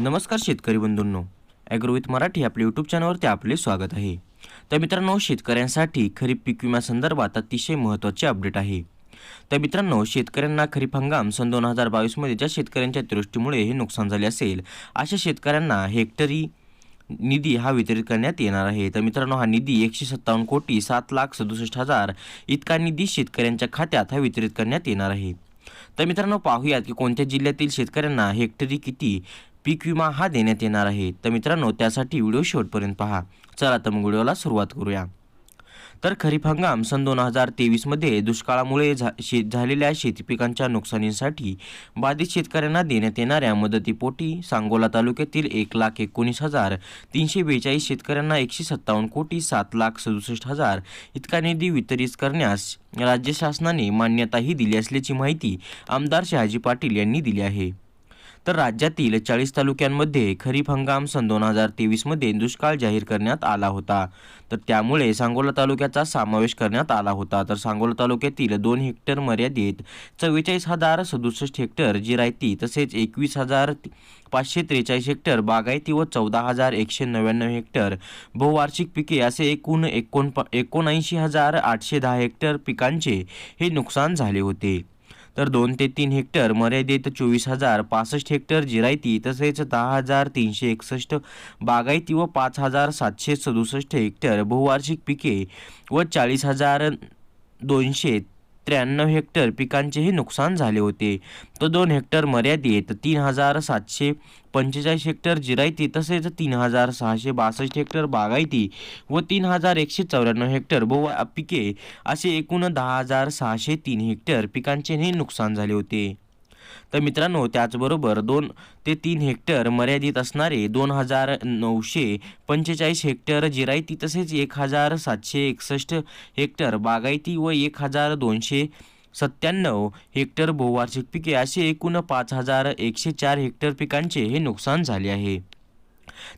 नमस्कार शेतकरी बंधूंनो. ॲग्रोविथ मराठी आपल्या यूट्यूब चॅनलवरती आपले स्वागत आहे. तर मित्रांनो शेतकऱ्यांसाठी खरीप पीक विम्यासंदर्भात अतिशय महत्त्वाचे अपडेट आहे. तर मित्रांनो शेतकऱ्यांना खरीप हंगाम सन दोन हजार बावीसमध्ये ज्या शेतकऱ्यांच्या दृष्टीमुळे हे नुकसान झाले असेल अशा शेतकऱ्यांना हेक्टरी निधी हा वितरित करण्यात येणार आहे. तर मित्रांनो हा निधी एकशे सत्तावन्न कोटी सात लाख सदुसष्ट हजार इतका निधी शेतकऱ्यांच्या खात्यात हा वितरित करण्यात येणार आहे. तर मित्रांनो पाहूयात की कोणत्या जिल्ह्यातील शेतकऱ्यांना हेक्टरी किती पीक विमा हा देण्यात येणार आहे. तर मित्रांनो त्यासाठी व्हिडिओ शेवटपर्यंत पहा. चला तर मग व्हिडिओला सुरुवात करूया. तर खरीप हंगाम सन दोन हजार तेवीसमध्ये दुष्काळामुळे झा शे झालेल्या शेती पिकांच्या नुकसानीसाठी बाधित शेतकऱ्यांना देण्यात येणाऱ्या मदतीपोटी सांगोला तालुक्यातील एक लाख एकोणीस हजार तीनशे बेचाळीस शेतकऱ्यांना एकशे सत्तावन्न कोटी सात लाख सदुसष्ट हजार इतका निधी वितरित करण्यास राज्य शासनाने मान्यताही दिली असल्याची माहिती आमदार शहाजी पाटील यांनी दिली आहे. तर राज्यातील चाळीस तालुक्यांमध्ये खरीप हंगाम सन दोन हजार तेवीसमध्ये दुष्काळ जाहीर करण्यात आला होता. तर त्यामुळे सांगोला तालुक्याचा समावेश करण्यात आला होता. तर सांगोला तालुक्यातील दोन हेक्टर मर्यादित चव्वेचाळीस हजार सदुसष्ट हेक्टर जिरायती तसेच एकवीस हजार पाचशे त्रेचाळीस हेक्टर बागायती व चौदा हजार एकशे नव्याण्णव हेक्टर बहुवार्षिक पिके असे एकूण एकोण एकोणऐंशी हजार आठशे दहा हेक्टर पिकांचे हे नुकसान झाले होते. तर दोन ते तीन हेक्टर मर्यादित चोवीस हजार पासष्ट हेक्टर जिरायती तसेच दहा हजार तीनशे एकसष्ट बागायती व पाच हजार सातशे सदुसष्ट हेक्टर बहुवार्षिक पिके व चाळीस हजार दोनशे त्र्याण्णव हेक्टर पिकांचेही नुकसान झाले होते. तर दोन हेक्टर मर्यादित तीन हजार सातशे पंचेचाळीस हेक्टर जिरायती तसेच तीन हजार सहाशे बासष्ट हेक्टर बागायती व तीन हजार एकशे चौऱ्याण्णव हेक्टर बहु पिके असे एकूण दहा हजार सहाशे तीन हेक्टर पिकांचेही नुकसान झाले होते. तर मित्रांनो त्याचबरोबर दोन ते तीन हेक्टर मर्यादित असणारे दोन हजार नऊशे पंचेचाळीस हेक्टर जिरायती तसेच एक हजार सातशे एकसष्ट हेक्टर बागायती व एक हजार दोनशे सत्त्याण्णव हेक्टर बहुवार्षिक पिके असे एकूण पाच हजार एकशे चार हेक्टर पिकांचे हे नुकसान झाले आहे.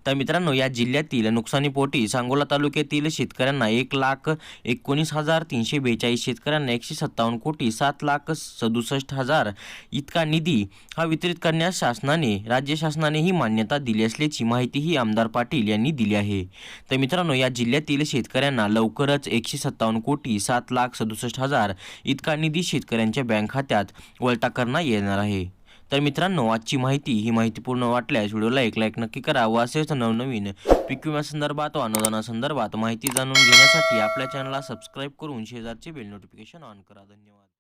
तर मित्रांनो या जिल्ह्यातील नुकसानीपोटी सांगोला तालुक्यातील शेतकऱ्यांना एक लाख एकोणीस हजार तीनशे बेचाळीस शेतकऱ्यांना एकशे सत्तावन्न कोटी सात लाख सदुसष्ट हजार इतका निधी हा वितरित करण्यास शासनाने राज्य शासनाने ही मान्यता दिली असल्याची माहितीही आमदार पाटील यांनी दिली आहे. तर मित्रांनो या जिल्ह्यातील शेतकऱ्यांना लवकरच एकशे सत्तावन्न कोटी सात लाख सदुसष्ट हजार इतका निधी शेतकऱ्यांच्या बँक खात्यात वळता करण्यात येणार आहे. तर मित्रांनो आजची माहिती ही माहितीपूर्ण वाटल्यास व्हिडिओला एक लाईक नक्की करा व असेच नवनवीन पीक विम्यासंदर्भात व अनुदानासंदर्भात माहिती जाणून घेण्यासाठी आपल्या चॅनलला सबस्क्राईब करून शेजारचे बेल नोटिफिकेशन ऑन करा. धन्यवाद.